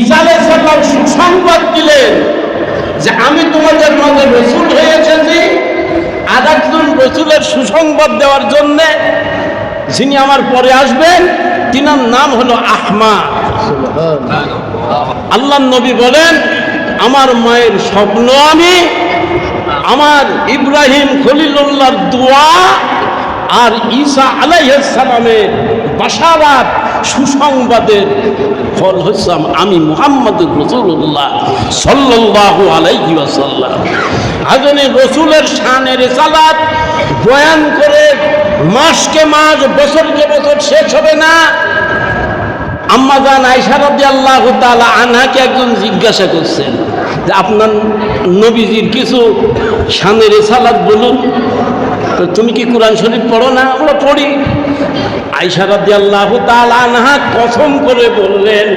ঈসা আলাইহিস সুসংবাদ দিলেন যে আমি তোমাদের মাঝে রসুল হয়ে এসেছি আর একজন রসুলের সুসংবাদ দেওয়ার জন্যে যিনি আমার পরে আসবেন, তিনার নাম হলো আহমা আল্লাহ নবী বলেন, আমার মায়ের স্বপ্ন আমি, আমার ইব্রাহিম খলিলুল্লাহর দোয়া আর ঈসা আলাইসালামের বাসারাত সুসংবাদের ফল হচ্ছে আমি মুহাম্মদ রসুল্লাহ সাল্লাহ আলাইহি ওয়াসাল্লাম। আজনে রসুলের শানের সালাত বয়ান করে, মাসকে মাস, বছরকে বছর শেষ হবে না। আম্মা জান আইসারদি আল্লাহ তালা আনহাকে একজন জিজ্ঞাসা করছেন যে, আপনার নবীজির কিছু শানের সালাদ বলুন। তুমি কি কোরআন শরীফ পড়ো না? আমরা পড়ি। আইসারদি আল্লাহ তালা আনহা কসম করে বললেন,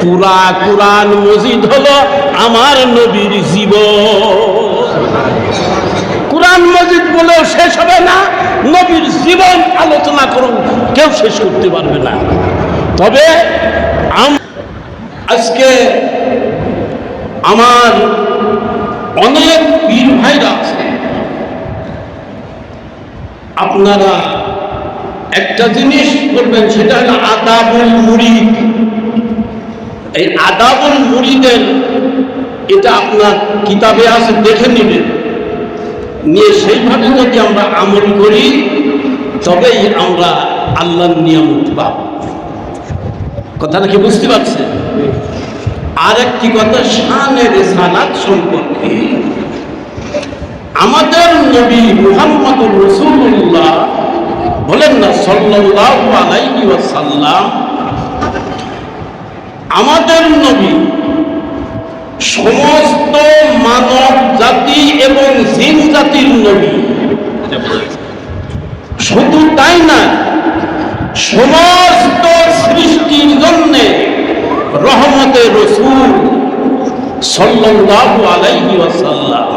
পুরা কোরআন মসজিদ হলো আমার নবীর জীবন। কোরআন মসজিদ বলেও শেষ হবে না, নবীর জীবন আলোচনা করুন, কেউ শেষ করতে পারবে না। তবে আজকে আমার অনেক পীর ভাইরা আছে। আপনারা একটা জিনিস করবেন সেটা হলো আদাবুল মুরিদ। এই আদাবুল মুরিদের এটা আপনার কিতাবে আছে, দেখে নেবেন। নিয়ে সেইভাবে যদি আমরা আমল করি, তবেই আমরা আল্লাহর নিয়ামত পাব। কথাটা কি বুঝতে পারছেন? আর একটি কথা, শানের সালাত সম্পর্কে। আমাদের নবী মুহাম্মদ রসুল্লাহ বলেন না ওয়াসাল্লাম আমাদের নবী সমস্ত মানব জাতি এবং জিন জাতির নবী। শুধু তাই না, সমস্ত সৃষ্টির জন্য রহমতের রসুল সাল্লাল্লাহু আলাইহি ওয়াসাল্লাম।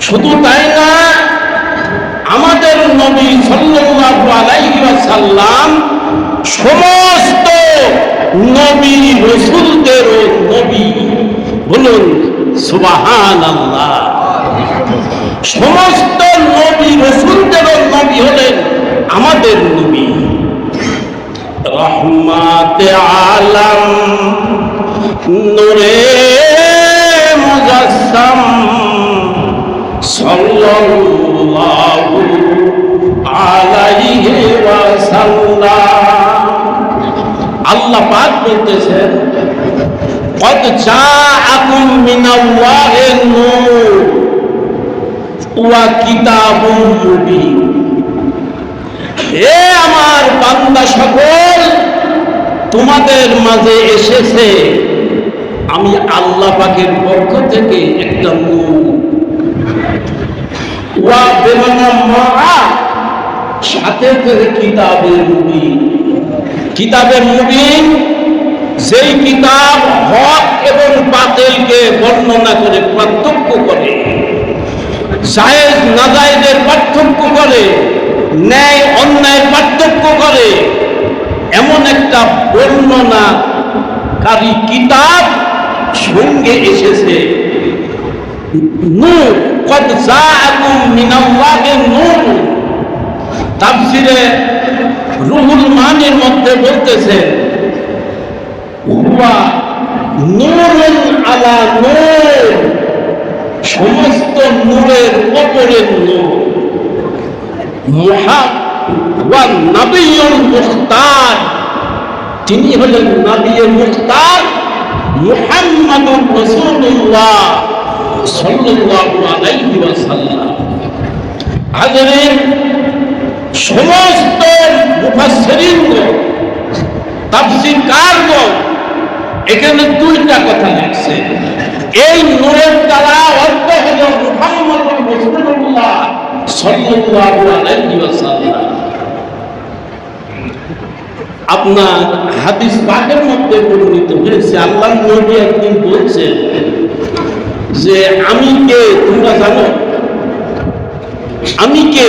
শুধু তাই না নবী সাল্লাল্লাহু আলাইহি ওয়াসাল্লাম সমস্ত নবী রসুলদেরও নবী বলুন, সুবহানাল্লাহ। সমস্ত নবী রসুলদেরও নবী হলেন আমাদের নবী। রহমাতে আলম, নূরে মুজাসসাম, সাল্লাল্লাহু আল্লাহ পাক বলতেছেন কত চা হে আমার বান্দা সকল, তোমাদের মাঝে এসেছে, আমি আল্লাহ পাকের পক্ষ থেকে একটা মুখ ওয়া বেমানা মা সাথে করে কিতাবের মুবিন কিতাবের মুবিন সেই কিতাব হক এবং বাতিলকে বর্ণনা করে, পার্থক্য করে, জায়েজ নাজায়েজের পার্থক্য করে, ন্যায় অন্যায় পার্থক্য করে, এমন একটা বর্ণনাকারী কিতাব সঙ্গে এসেছে। নূর, কদ জাআকুম মিনাল্লাহি নূর। তাফসিরে রুহুল মানের মধ্যে বলতেছে, হুয়া নূরুন আলা নূর, সমস্ত নূরের ওপরের নূর। মুহা ওয়া নবিয়ুল মুখতার তিনি হলেন নবিয়ে মুখতার মুহাম্মাদুর রাসূলুল্লাহ সাল্লাল্লাহু আলাইহি ওয়াসাল্লাম। হাজরিন সমস্ত মুফাসসিরিনগণ তাফসীরকারগণ এখানে দুইটা কথা লিখছে। এই নূরের দ্বারা অর্থ হলো মুহাম্মদুর রাসূলুল্লাহ সাল্লাল্লাহু আলাইহি ওয়াসাল্লাম। আপনার হাদিস পাকের মধ্যে বর্ণিত হয়েছে, আল্লাহ নবী একদিন বলছেন যে, আমি কে? তোমরা জানো? আমি কে?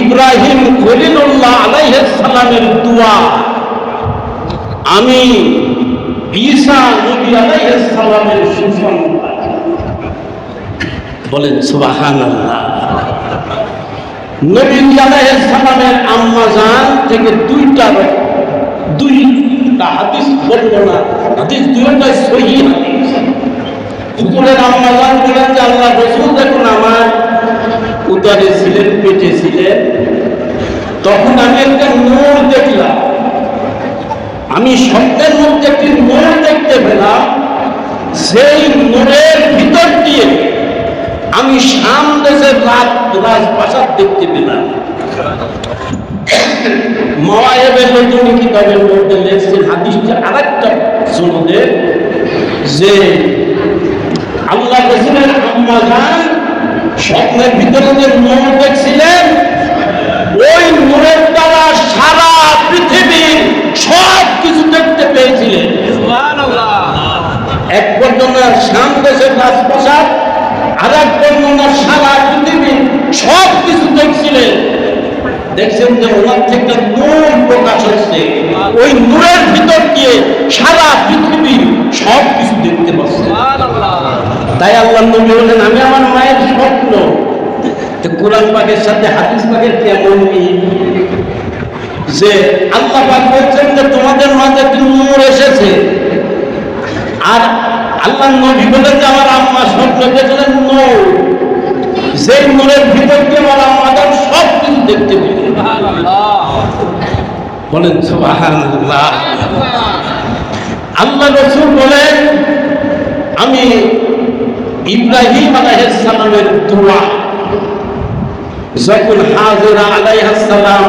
ইব্রাহিম খলিলুল্লাহ আলাইহিস সালামের দোয়া। আমি ঈসা নবী আলাইহিস সালামের সুসংবাদ। বলেন, সুবহানাল্লাহ। নবী আলাইহিস সালামের আম্মা জান থেকে দুইটা দুইটা হাদিস বর্ণনা হাদিস দুইটাই সহি হুজুরের আম্মা জান বলেন যে, আল্লাহ রসুল দেখুন আমার উদারে ছিলেন পেটে ছিলেন তখন আমি একটা নূর দেখলাম। আমি স্বপ্নের মধ্যে একটি নূর দেখতে পেলাম। সেই নূরের ভিতর দিয়ে আমি শাম দেশের রাজ রাজপ্রাসাদ দেখতে পেলাম। মাওয়ায়েবের নতুন কিতাবের মধ্যে লেখছেন হাদিসটা আরেকটা সনদে যে আল্লাহ রসুলের স্বপ্নের ভিতরে যে নূর দেখছিলেন ওই নূরের দ্বারা সারা পৃথিবীর সব কিছু দেখতে পেয়েছিলেন। এক বর্ণনা শাম দেশের রাজপ্রাসাদ আর এক বর্ণনা সারা পৃথিবী সব কিছু দেখছিলেন। দেখছেন যে ওনার থেকে নূর প্রকাশ হচ্ছে ওই নূরের ভিতর দিয়ে সারা পৃথিবী সব কিছু দেখতে পাচ্ছে তাই আল্লাহ নবী বলেন, আমি আমার মায়ের স্বপ্ন। তো কোরআন পাকের সাথে হাদিস পাকের কেমন যে আল্লাহ পাক বলছেন যে তোমাদের মাঝে নূর এসেছে। আর আল্লাহ নবী বলেন যে আমার আম্মা স্বপ্ন দেখলেন নূর। সেই নূরের ভিতর দিয়ে আমার আম্মাদের সব কিছু দেখতে পেলেন বলেন আল্লাহ রসুল বলেন, আমি ইব্রাহিম আলাইহিসসালামের দোয়া। যখন হাজরা আলাইহিসসালাম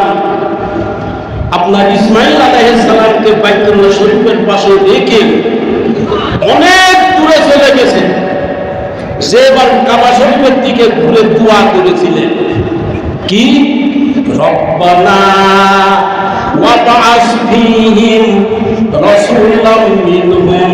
আপনার ইসমাইল আলাইহিসসালামকে বাইতুল্লাহ শরীফের পাশে রেখে অনেক দূরে চলে গেছেন যে এবার কাবা শরীফের দিকে ঘুরে দোয়া করেছিলেন। কি? রব্বানা ওয়া বা'আস ফীহিম মিনহুম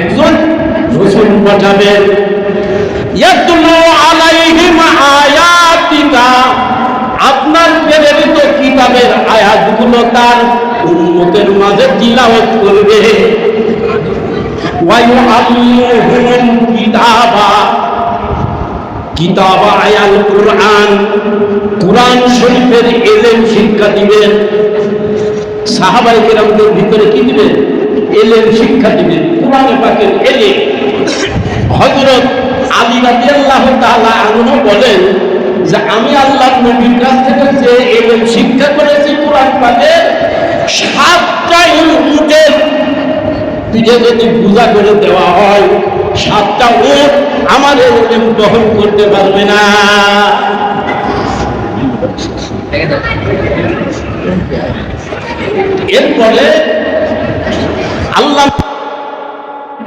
একজন রসুল পাঠাবেন আপনার প্রেরিত কিতাবের আয়াতগুলো তার উম্মতের মাঝে তিলাওয়াত করবে। কিতাবা কিতাবা আয়াল কুরআন কুরআন শরীফের এলেম শিক্ষা দিবেন। সাহাবাই কেরামদের ভিতরে কি দিবেন? এলেম শিক্ষা দিবেন। কোরআন পাকের এলেম হযরত আলী রাদিয়াল্লাহু তাআলা আনহু বলেন যে আমি আল্লাহর নবীর কাছ থেকে যে এলেম শিক্ষা করেছি কোরআন পাকের সাতটা উটের পিঠে যদি পূজা করে দেওয়া হয়, সাতটা উট আমার এলেম বহন করতে পারবে না। এরপরে আল্লাহ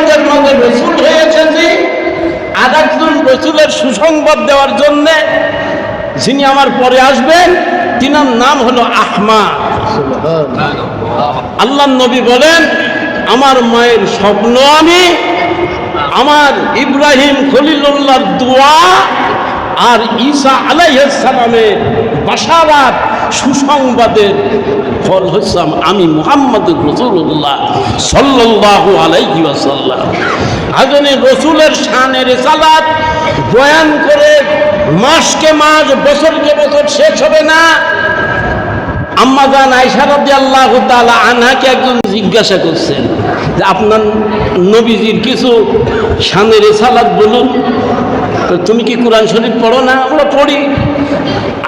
আমি তোমাদের মাঝে রসুল হয়ে এসেছি আর একজন রসুলের সুসংবাদ দেওয়ার জন্য যিনি আমার পরে আসবেন, তিনার নাম হলো আহমা আল্লাহ নবী বলেন, আমার মায়ের স্বপ্ন আমি, আমার ইব্রাহিম খলিলুল্লাহর দোয়া আর ঈসা আলাইসালামের বাসারাত সুসংবাদের ফল হচ্ছাম আমি মোহাম্মদ রসুল্লাহ সাল্লাহ আলাইহি আজনে রসুলের শানের সালাত বয়ান করে মাসকে মাস, বছরকে বছর শেষ হবে না। আম্মাজান আইসারদি আল্লাহ তালা আনহাকে একজন জিজ্ঞাসা করছেন যে, আপনার নবীজির কিছু শানের সালাদ বলুন। তো তুমি কি কোরআন শরীফ পড়ো? না, আমরা পড়ি।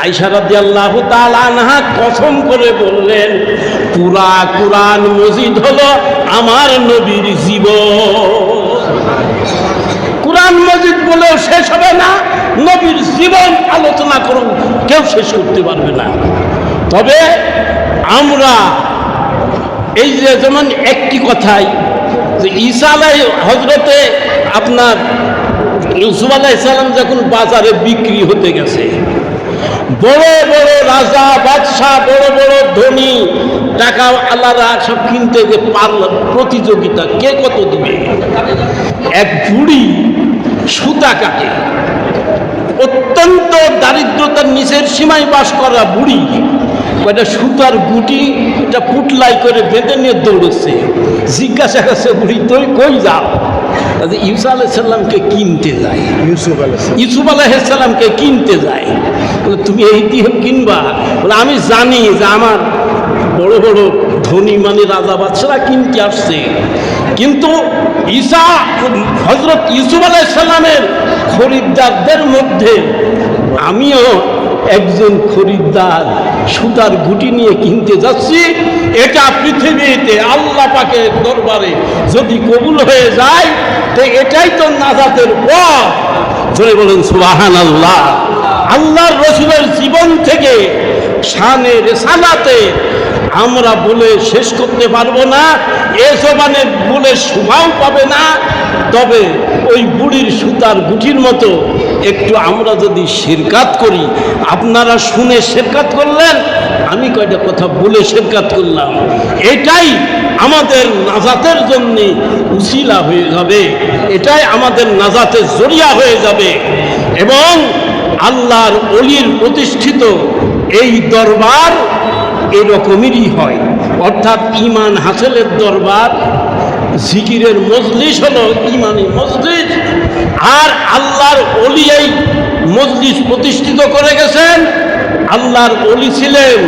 আইসারদি আল্লাহ তালা আনহা কসম করে বললেন, পুরা কোরআন মজিদ হলো আমার নবীর জীবন। কোরআন মজিদ বলেও শেষ হবে না, নবীর জীবন আলোচনা করুন, কেউ শেষ করতে পারবে না। তবে আমরা এই যে যেমন একটি কথাই, যে ঈসা আলাই হজরতে আপনার ইউসুফ আলাহ ইসলাম যখন বাজারে বিক্রি হতে গেছে, বড় বড় রাজা, বাদশাহ, বড় বড় ধনী, টাকা আল্লাহরা সব কিনতে যে পারল প্রতিযোগিতা, কে কত দিবে? এক বুড়ি সুতা কাটে। অত্যন্ত দারিদ্রতার নিচের সীমায় বাস করা বুড়ি কয়টা সুতার গুটি এটা পুটলাই করে বেঁধে নিয়ে দৌড়েছে। জিজ্ঞাসা করছে, বুড়ি, তুই কই যাও ইউসা আলাইসাল্লামকে কিনতে যায়। ইউসুফ আলাইহিস ইউসুফ আলাইসাল্লামকে কিনতে যায়। বলে তুমি এই দিয়ে কিনবা? বলে আমি জানি যে আমার বড় বড় ধনী মানে রাজা বাচ্চারা কিনতে আসছে। কিন্তু ঈসা হজরত ইউসুফ আলাইসাল্লামের খরিদ্দারদের মধ্যে আমিও একজন খরিদ্দার সুতার গুটি নিয়ে কিনতে যাচ্ছি। এটা পৃথিবীতে আল্লাহ পাকের দরবারে যদি কবুল হয়ে যায়, তো এটাই তো নাজাতের পথ। জোরে বলেন সুবাহান আল্লাহ আল্লাহর রসুলের জীবন থেকে শানে রেসালাতে আমরা বলে শেষ করতে পারব না, এ জবানে বলে শোভাও পাবে না, তবে ওই বুড়ির সুতার গুটির মতো একটু আমরা যদি শেরকাত করি, আপনারা শুনে শেরকাত করলেন আমি কয়টা কথা বলে শেরকাত করলাম। এটাই আমাদের নাজাতের জন্য উশিলা হয়ে যাবে। এটাই আমাদের নাজাতের জরিয়া হয়ে যাবে। এবং আল্লাহর অলির প্রতিষ্ঠিত এই দরবার এরকমেরই হয়। অর্থাৎ ইমান হাসেলের দরবার, জিকিরের মজলিস হলো ইমানি মজলিস, আর আল্লাহর অলি এই মজলিস প্রতিষ্ঠিত করে গেছেন আল্লাহর অলি ছিলেন,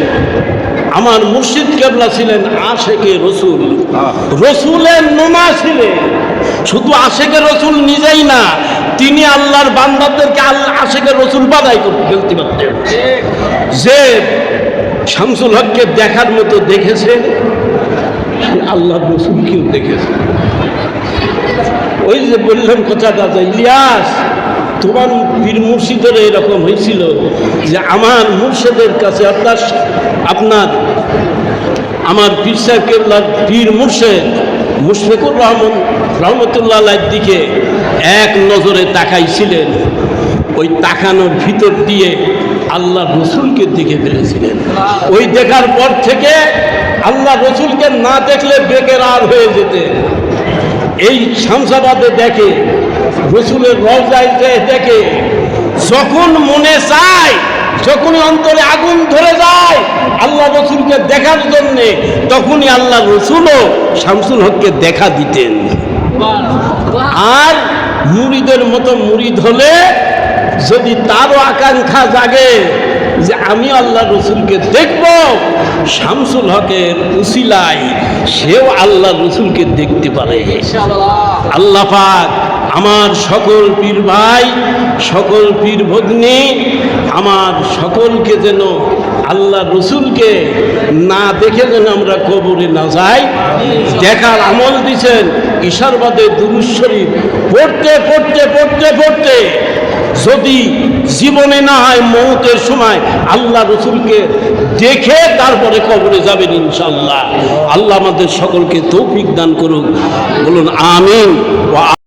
আমার মুর্শিদ কেবলা ছিলেন আশেকে রসুল। রসুলের নোমা ছিলেন। শুধু আশেকে রসুল নিজেই না, তিনি আল্লাহর বান্দাদেরকে আল্লাহ আশেকে রসুল বাদাই ফেলতে পারতেন। যে শামসুল হককে দেখার মতো দেখেছে, সে আল্লাহর রসুলকেও দেখেছে। ওই যে বললাম কথাটা ইলিয়াস তোমার পীর মুর্শিদের এরকম হয়েছিল যে আমার মুর্শিদের কাছে আপনার আপনার, আমার পীর সাহেব পীর মুর্শেদ মুশফিকুর রহমান রহমতুল্লাহ দিকে এক নজরে তাকাইছিলেন। ওই তাকানোর ভিতর দিয়ে আল্লাহ রসুলকে দেখে ফেলেছিলেন। ওই দেখার পর থেকে আল্লাহ রসুলকে না দেখলে বেকের আর হয়ে যেতে এই শামসাবাদে দেখে রসুলের রজায় যে দেখে যখন মনে চায় যখনই অন্তরে আগুন ধরে যায় আল্লাহ রসুলকে দেখার জন্যে তখনই আল্লাহ রসুলও শামসুল হককে দেখা দিতেন। আর মুড়িদের মতো মুড়িদ হলে যদি তারও আকাঙ্ক্ষা জাগে যে আমি আল্লাহ রসুলকে দেখব শামসুল হকের উসিলাই সেও আল্লাহ রসুলকে দেখতে পারে। আল্লাহ পাক আমার সকল পীর ভাই, সকল পীর ভগ্নী, আমার সকলকে যেন আল্লাহ রসুলকে না দেখে যেন আমরা কবরে না যাই। দেখার আমল দিছেন ঈশারবাদে দুরুজ শরীফ। পড়তে পড়তে পড়তে পড়তে যদি জীবনে না হয় মৌতের সময় আল্লাহ রসুলকে দেখে তারপরে কবরে যাবেন ইনশাল্লাহ আল্লাহ আমাদের সকলকে তৌফিক দান করুক। বলুন, আমিন।